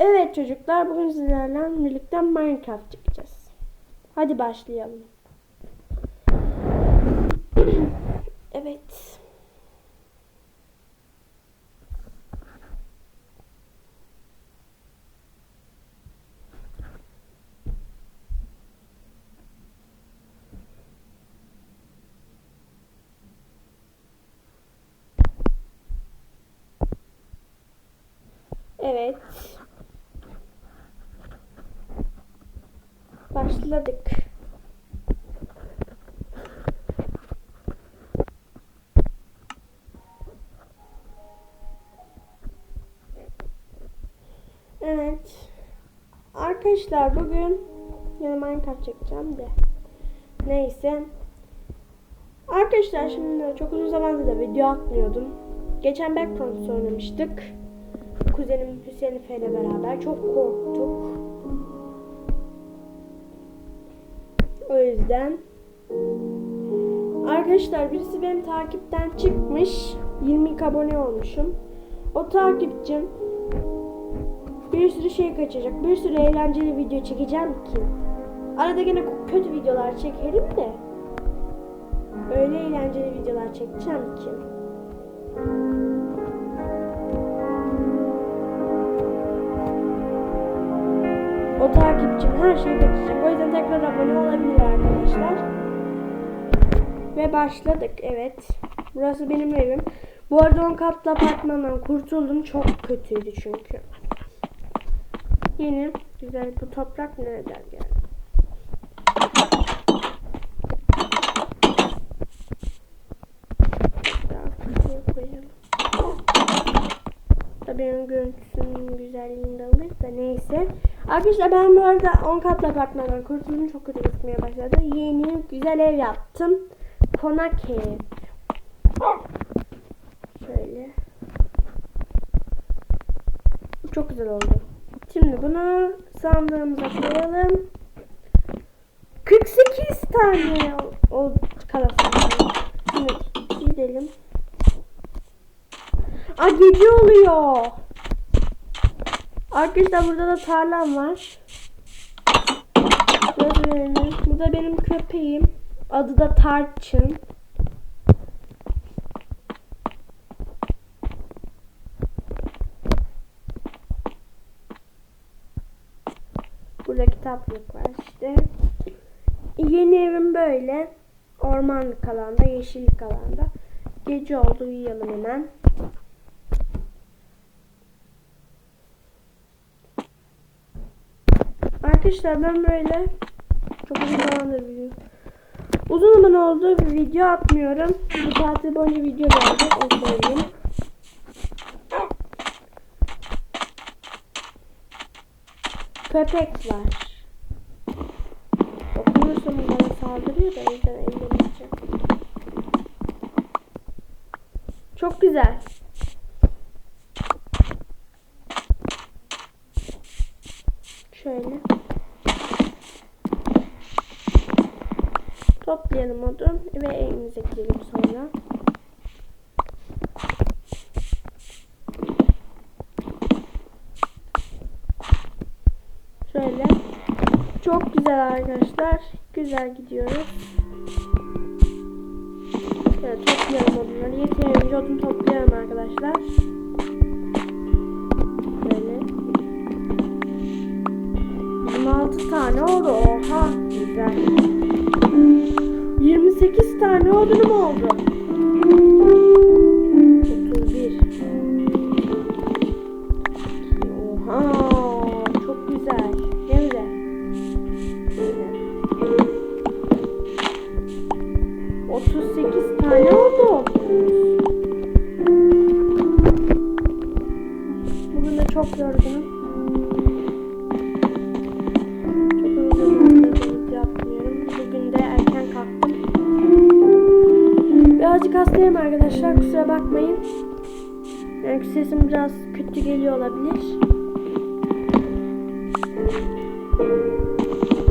Evet çocuklar bugün sizlerle birlikte Minecraft çıkacağız. Hadi başlayalım. evet. Evet. Başladık. Evet. Arkadaşlar bugün yine Minecraft çekeceğim de. Neyse. Arkadaşlar şimdi çok uzun zamandır da video atmıyordum. Geçen Backfront oynamıştık. Kuzenim Hüseyin Efe ile beraber çok korktuk. Yüzden Arkadaşlar birisi benim takipten çıkmış. 20 abone olmuşum. O takipçim bir sürü şey kaçacak. Bir sürü eğlenceli video çekeceğim ki. Arada gene kötü videolar çekerim de. Öyle eğlenceli videolar çekeceğim ki. O takipçim her şeyi kaçacak. O yüzden tekrar abone olabilir arkadaşlar. Ve başladık. Evet. Burası benim evim. Bu arada 10 katlı apartmandan kurtuldum. Çok kötüydü çünkü. Yeni güzel bu toprak nereden geldi? Benim görüntüsünün güzelliğini de alır da neyse. Arkadaşlar ben bu arada 10 katlı apartmandan kurtuldum. Çok kötü gözükmeye başladı. Yeni güzel ev yaptım. Konak ev. Şöyle. Çok güzel oldu. Şimdi bunu sandığımıza koyalım. 48 tane o kalasın. Şimdi gidelim. Aa gece oluyor. Arkadaşlar burada da tarlam var. Bu da benim köpeğim. Adı da Tarçın. Burada kitaplık var işte. Yeni evim böyle. Ormanlık alanda, yeşillik alanda. Gece oldu uyuyalım hemen. Arkadaşlar ben böyle çok uzun zamandır video uzun zaman oldu bir video atmıyorum. Bu tatil boyunca video gelecek onu söyleyeyim. Köpek var. Dokunursam bana saldırıyor da o yüzden ellemeyeceğim. Çok güzel. Şöyle. Toplayalım odun ve evimize gidelim sonra. Şöyle. Çok güzel arkadaşlar. Güzel gidiyoruz. Şöyle toplayalım odunları. Yeterince odun toplayalım arkadaşlar. Böyle. 26 tane oldu. Oha. Güzel. 28 tane odunum oldu. Hastayım arkadaşlar kusura bakmayın. Yani sesim biraz kötü geliyor olabilir.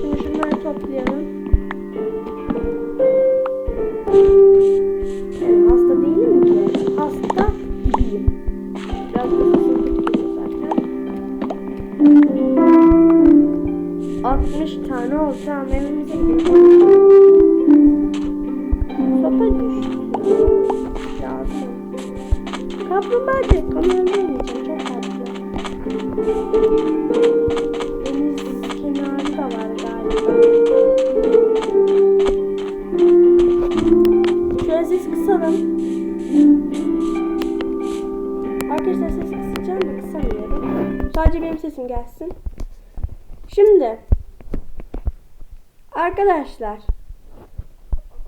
Şimdi şunları toplayalım. Yani hasta değilim ki. Hasta gibiyim. Biraz da sesim kötü geliyor zaten. 60 tane. Tamam evimize. Kaplumbağacı. Kamerayı oynayacağım. Çok tatlı. Deniz kenarı da var galiba. Şöyle ses kısalım. Arkadaşlar ses kısacağım da kısamıyorum. Sadece benim sesim gelsin. Şimdi arkadaşlar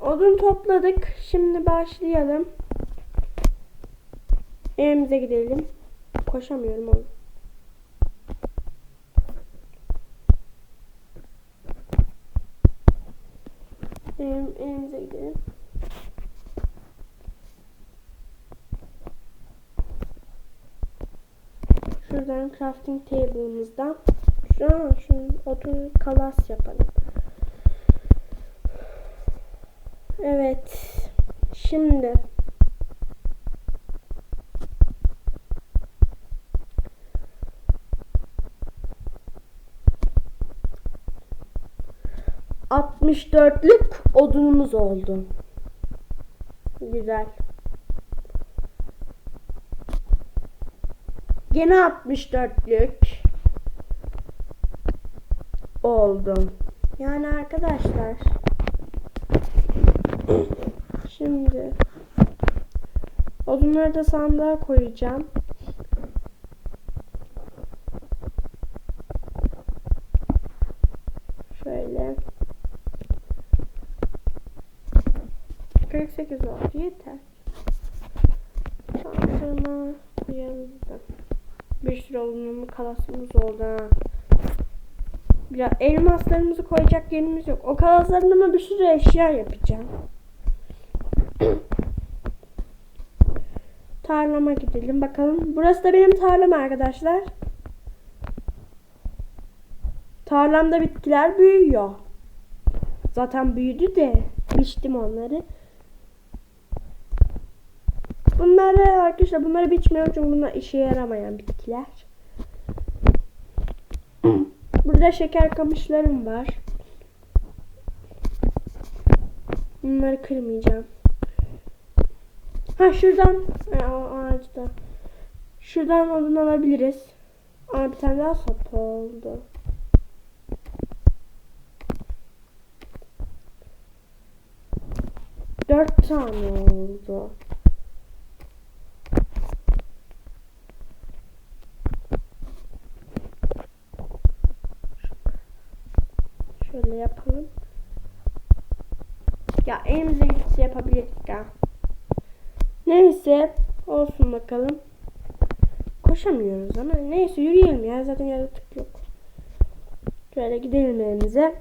odun topladık. Şimdi başlayalım. Evimize gidelim. Koşamıyorum oğlum. Ev, evimize gidelim. Şuradan crafting table'ımızdan şu an şimdi odun kalas yapalım. Evet. Şimdi Altmış dörtlük odunumuz oldu. Güzel. Gene 64'lük oldu. Yani arkadaşlar şimdi odunları da sandığa koyacağım. Şöyle 48 oldu yeter. Sandığıma koyalım da. Bir sürü olumlu kalasımız oldu ha. Ya elmaslarımızı koyacak yerimiz yok. O kalaslarımla bir sürü eşya yapacağım. Tarlama gidelim bakalım. Burası da benim tarlam arkadaşlar. Tarlamda bitkiler büyüyor. Zaten büyüdü de biçtim onları. Bunları arkadaşlar bunları biçmiyorum çünkü bunlar işe yaramayan bitkiler. Burada şeker kamışlarım var. Bunları kırmayacağım. Ha şuradan ha, o ağaçta. Şuradan odun alabiliriz. Aa bir tane daha sopa oldu. Dört tane oldu. Şöyle yapalım. Ya elimize gitse yapabilirdik ya. Neyse olsun bakalım. Koşamıyoruz ama neyse yürüyelim ya zaten yaratık yok. Şöyle gidelim evimize.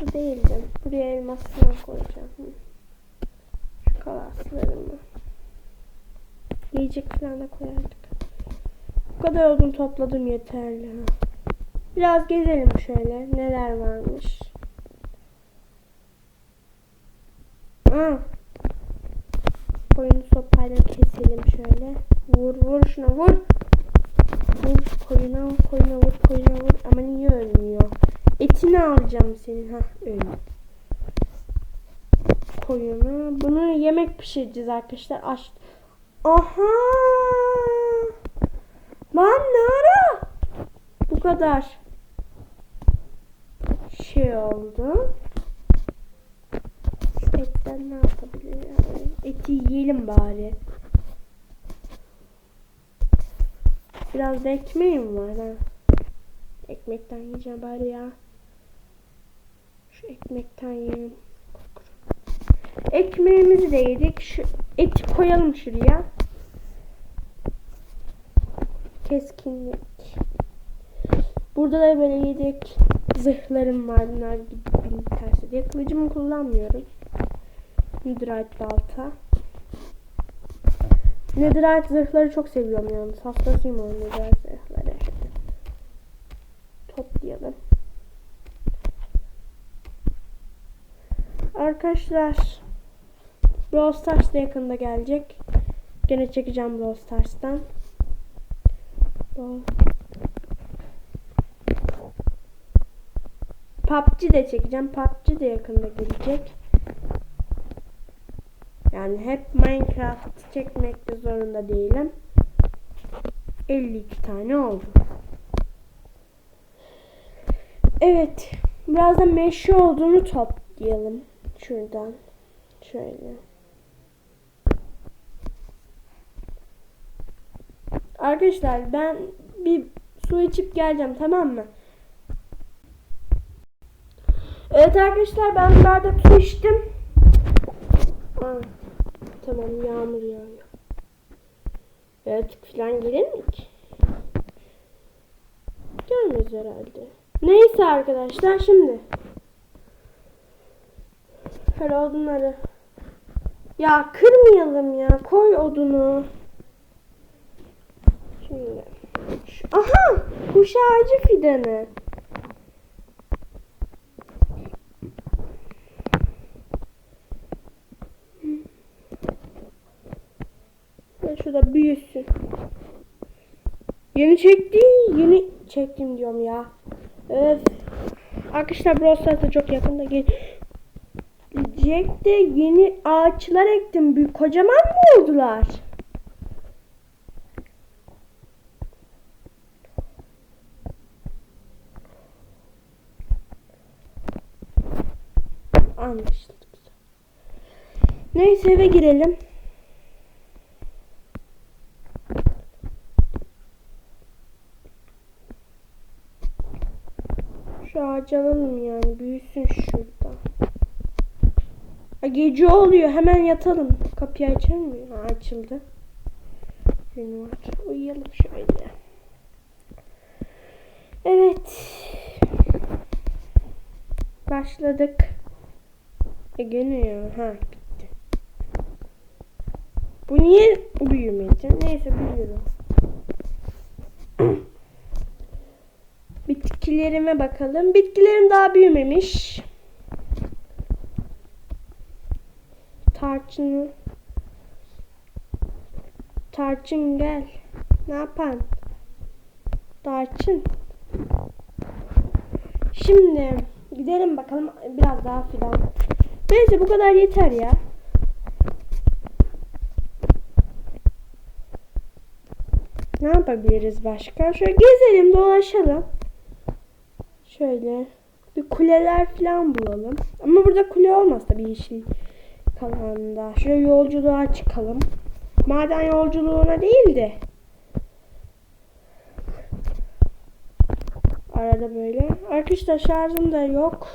Bu değildi. Buraya elmas falan koyacağım. Yiyecek falan da koyardık. Bu kadar odun topladım yeterli. Biraz gezelim şöyle. Neler varmış. Aa. Koyunu sopayla keselim şöyle. Vur vur şuna vur. Vur koyuna koyuna vur koyuna vur. Ama niye ölmüyor? Etini alacağım senin. ha öldü. Koyunu. Bunu yemek pişireceğiz arkadaşlar. Aç. Aha. Lan ne ara? Bu kadar şey oldu. Etten ne yapabilirim? Eti yiyelim bari. Biraz da ekmeğim var ha. Ekmekten yiyeceğim bari ya. Şu ekmekten yiyelim. Ekmeğimizi de yedik. Şu eti koyalım şuraya. Keskinlik. Burada da böyle yedek zırhlarım var. Bunlar gibi tersi diye. Kılıcımı kullanmıyorum. Netherite balta. Netherite zırhları çok seviyorum yalnız. Hastasıyım o Netherite zırhları. Toplayalım. Arkadaşlar Brawl Stars da yakında gelecek. Gene çekeceğim Brawl Stars'tan. PUBG de çekeceğim. PUBG de yakında gelecek. Yani hep Minecraft çekmekte zorunda değilim. 52 tane oldu. Evet. Biraz da meşe olduğunu toplayalım. Şuradan. Şöyle. Arkadaşlar ben bir su içip geleceğim tamam mı? Evet arkadaşlar ben bir bardak su içtim. Aa, tamam yağmur yağıyor. Yaratık falan gelir mi? Gelmez herhalde. Neyse arkadaşlar şimdi. Şöyle odunları. Ya kırmayalım ya. Koy odunu. Şimdi. Aha! Kuş ağacı fidanı. Ve şurada büyüsün. Yeni çekti, yeni çektim diyorum ya. Öf. Arkadaşlar Brawl çok yakında gelecek de yeni ağaçlar ektim. Büyük kocaman mı oldular? Anlaşıldı. Neyse eve girelim. Şu ağacı alalım yani. Büyüsün şurada. Ha, gece oluyor. Hemen yatalım. Kapıyı açar mı? Ha, açıldı. Gün var. Uyuyalım şöyle. Evet. Başladık. E gene ya. Ha bitti. Bu niye büyümedi? Neyse büyüyorum. Bitkilerime bakalım. Bitkilerim daha büyümemiş. Tarçını. Tarçın gel. Ne yapan? Tarçın. Şimdi gidelim bakalım biraz daha filan. Neyse bu kadar yeter ya. Ne yapabiliriz başka? Şöyle gezelim dolaşalım. Şöyle bir kuleler falan bulalım. Ama burada kule olmaz tabii yeşil kalanda. Şöyle yolculuğa çıkalım. Maden yolculuğuna değil de. Arada böyle. Arkadaşlar şarjım da yok.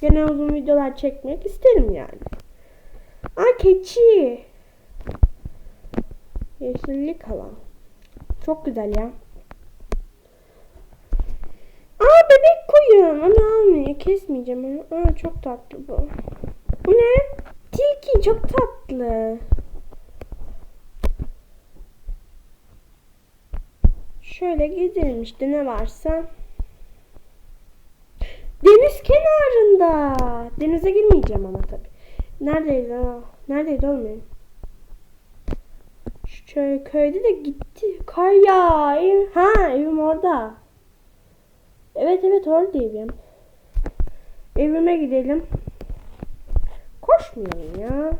Gene uzun videolar çekmek isterim yani. Aa keçi. Yeşillik alan. Çok güzel ya. Aa bebek koyun. Onu almıyor. Kesmeyeceğim. Aa çok tatlı bu. Bu ne? Tilki çok tatlı. Şöyle gezelim işte ne varsa. Deniz kenarında. Denize girmeyeceğim ama tabi. Neredeydi? Aa, neredeydi oğlum köy, köyde de gitti. Kar ya. Ev, ha evim orada. Evet evet orada evim. Evime gidelim. Koşmayalım ya.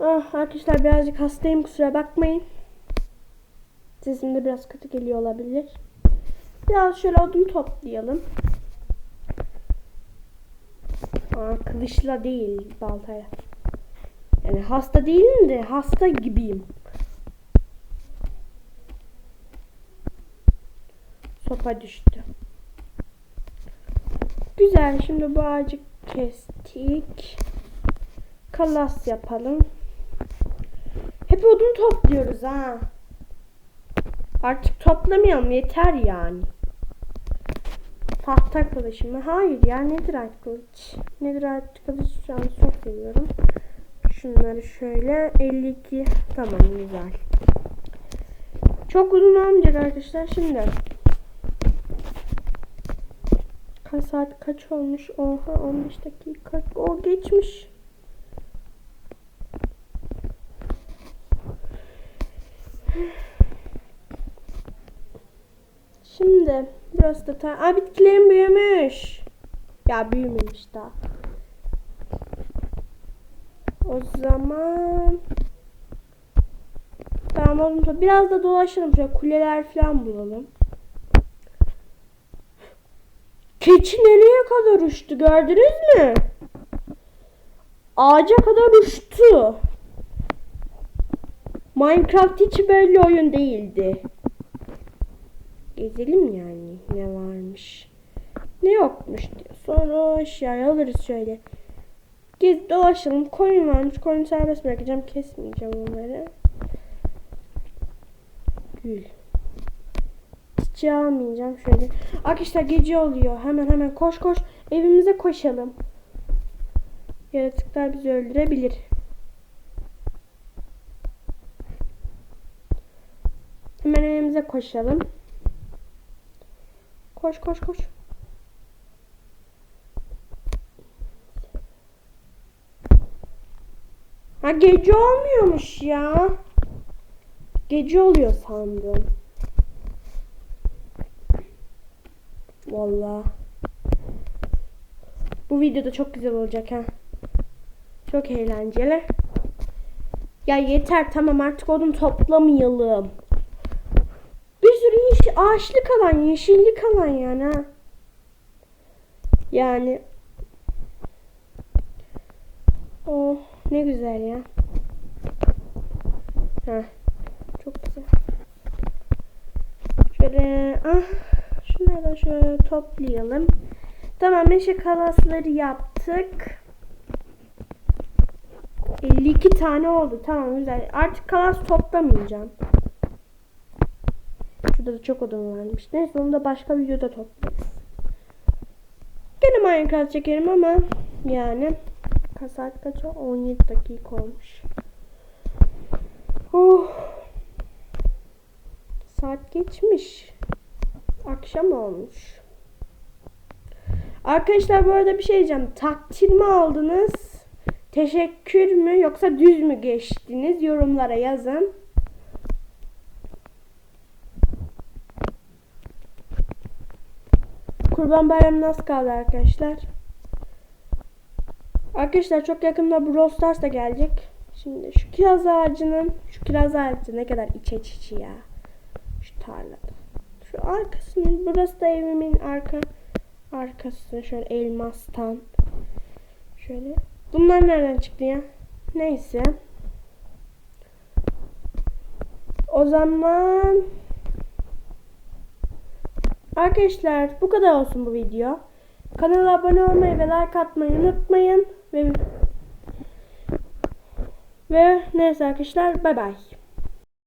Ah arkadaşlar birazcık hastayım kusura bakmayın. Sesim de biraz kötü geliyor olabilir. Biraz şöyle odun toplayalım. Aa, kılıçla değil baltayla. Yani hasta değilim de hasta gibiyim. Sopa düştü. Güzel şimdi bu ağacı kestik. Kalas yapalım. Hep odun topluyoruz ha. Artık toplamayalım yeter yani. Tahta kılıç mı? Hayır ya nedir artık kılıç? Nedir artık kılıç an çok seviyorum. Şunları şöyle 52 tamam güzel. Çok uzun olmayacak arkadaşlar şimdi. Kaç saat kaç olmuş? Oha 15 dakika. O geçmiş. Şimdi burası da ta Aa, bitkilerim büyümüş. Ya büyümemiş daha. O zaman Tamam oğlum biraz da dolaşalım şöyle kuleler falan bulalım. Keçi nereye kadar uçtu gördünüz mü? Ağaca kadar uçtu. Minecraft hiç böyle oyun değildi. Gezelim yani ne varmış. Ne yokmuş diye. Sonra eşyayı alırız şöyle. Gez dolaşalım. Koyun varmış. Koyunu serbest bırakacağım. Kesmeyeceğim onları. Gül. Çiçeği almayacağım şöyle. Arkadaşlar gece oluyor. Hemen hemen koş koş. Evimize koşalım. Yaratıklar bizi öldürebilir. Hemen evimize koşalım. Koş koş koş. Ha gece olmuyormuş ya. Gece oluyor sandım. Vallahi. Bu videoda çok güzel olacak ha. Çok eğlenceli. Ya yeter tamam artık odun toplamayalım. Ağaçlık alan, yeşillik alan yani. Yani. Oh ne güzel ya. Heh. Çok güzel. Şöyle ah şunları da şöyle toplayalım. Tamam meşe kalasları yaptık. 52 tane oldu. Tamam güzel. Artık kalas toplamayacağım. Şurada da çok odun varmış. Neyse onu da başka videoda toplarız. Gene Minecraft çekerim ama yani saat kaç o? 17 dakika olmuş. Oh. Saat geçmiş. Akşam olmuş. Arkadaşlar bu arada bir şey diyeceğim. Takdir mi aldınız? Teşekkür mü yoksa düz mü geçtiniz? Yorumlara yazın. Kurban Bayramı nasıl kaldı arkadaşlar? Arkadaşlar çok yakında Brawl Stars da gelecek. Şimdi şu kiraz ağacının, şu kiraz ağacı ne kadar iç içi ya. Şu tarlada. Şu arkasının, burası da evimin arka arkası. Şöyle elmastan. Şöyle. Bunlar nereden çıktı ya? Neyse. O zaman Arkadaşlar bu kadar olsun bu video. Kanala abone olmayı ve like atmayı unutmayın. Ve, ve neyse arkadaşlar bay bay.